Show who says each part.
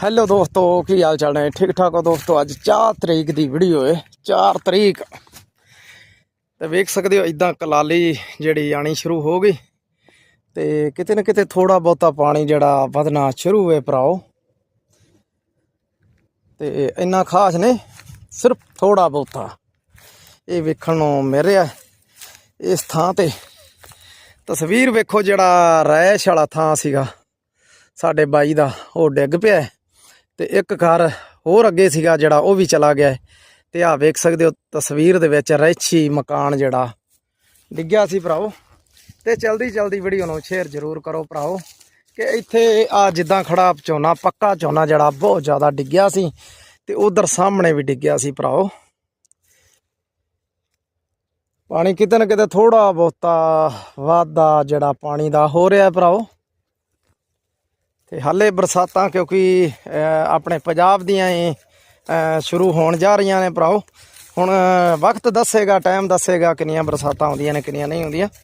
Speaker 1: Hello ਦੋਸਤੋ, ਕੀ ਹਾਲ ਚਾਲ ਨੇ? ਠੀਕ ਠਾਕ ਹੋ ਦੋਸਤੋ? ਅੱਜ 4 ਤਰੀਕ ਦੀ ਵੀਡੀਓ ਹੈ 4 ਤਰੀਕ। ਤੇ ਵੇਖ ਸਕਦੇ ਹੋ ਇਦਾਂ ਕਲਾਲੀ ਜਿਹੜੀ ਆਣੀ ਸ਼ੁਰੂ ਹੋ ਗਈ। ਤੇ ਕਿਤੇ ਨਾ ਕਿਤੇ ਥੋੜਾ ਬਹੁਤਾ ਪਾਣੀ ਜਿਹੜਾ ਵਧਣਾ ਸ਼ੁਰੂ ਹੋਏ ਭਰਾਓ। ਤੇ ਇੰਨਾ ਖਾਸ ਨਹੀਂ, ਸਿਰਫ ਥੋੜਾ ਬਹੁਤਾ। ਇਹ ਵੇਖਣ ਨੂੰ ਮਿਲ ਰਿਹਾ ਇਸ ਥਾਂ ਤੇ। ਤਸਵੀਰ ਵੇਖੋ ਜਿਹੜਾ ਰੈਸ਼ ਵਾਲਾ ਥਾਂ ਸੀਗਾ। ਸਾਡੇ ਬਾਈ ਦਾ, ਉਹ ਡਿੱਗ ਪਿਆ ਤੇ ਇੱਕ ਘਰ ਹੋਰ ਅੱਗੇ ਸੀਗਾ ਜਿਹੜਾ ਉਹ ਵੀ ਚਲਾ ਗਿਆ ਹੈ। ਤੇ ਆਹ ਵੇਖ ਸਕਦੇ ਹੋ ਤਸਵੀਰ ਦੇ ਵਿੱਚ ਰੈਛੀ ਮਕਾਨ ਜਿਹੜਾ ਡਿੱਗਿਆ ਸੀ ਭਰਾਓ ਤੇ ਜਲਦੀ ਜਲਦੀ ਵੀਡੀਓ ਨੂੰ ਸ਼ੇਅਰ ਜ਼ਰੂਰ ਕਰੋ ਭਰਾਓ ਕਿ ਇੱਥੇ ਆ ਜਿੱਦਾਂ ਖੜਾ ਝੋਨਾ, ਪੱਕਾ ਝੋਨਾ ਜਿਹੜਾ ਬਹੁਤ ਜ਼ਿਆਦਾ ਡਿੱਗਿਆ ਸੀ ਤੇ ਉਧਰ ਸਾਹਮਣੇ ਵੀ ਡਿੱਗਿਆ ਸੀ ਭਰਾਓ ਪਾਣੀ ਕਿਤੇ ਨਾ ਕਿਤੇ ਥੋੜਾ ਬਹੁਤਾ ਵਾਧਾ ਜਿਹੜਾ ਪਾਣੀ ਦਾ ਹੋ ਰਿਹਾ ਭਰਾਓ ਤੇ ਹਾਲੇ ਬਰਸਾਤਾਂ ਕਿਉਂਕਿ ਆਪਣੇ ਪੰਜਾਬ ਦੀਆਂ ਹੀ ਸ਼ੁਰੂ ਹੋਣ ਜਾ ਰਹੀਆਂ ਨੇ ਭਰਾਓ। ਹੁਣ ਵਕਤ ਦੱਸੇਗਾ ਟਾਈਮ ਦੱਸੇਗਾ ਕਿੰਨੀਆਂ ਬਰਸਾਤਾਂ ਆਉਂਦੀਆਂ ਨੇ, ਕਿੰਨੀਆਂ ਨਹੀਂ ਆਉਂਦੀਆਂ।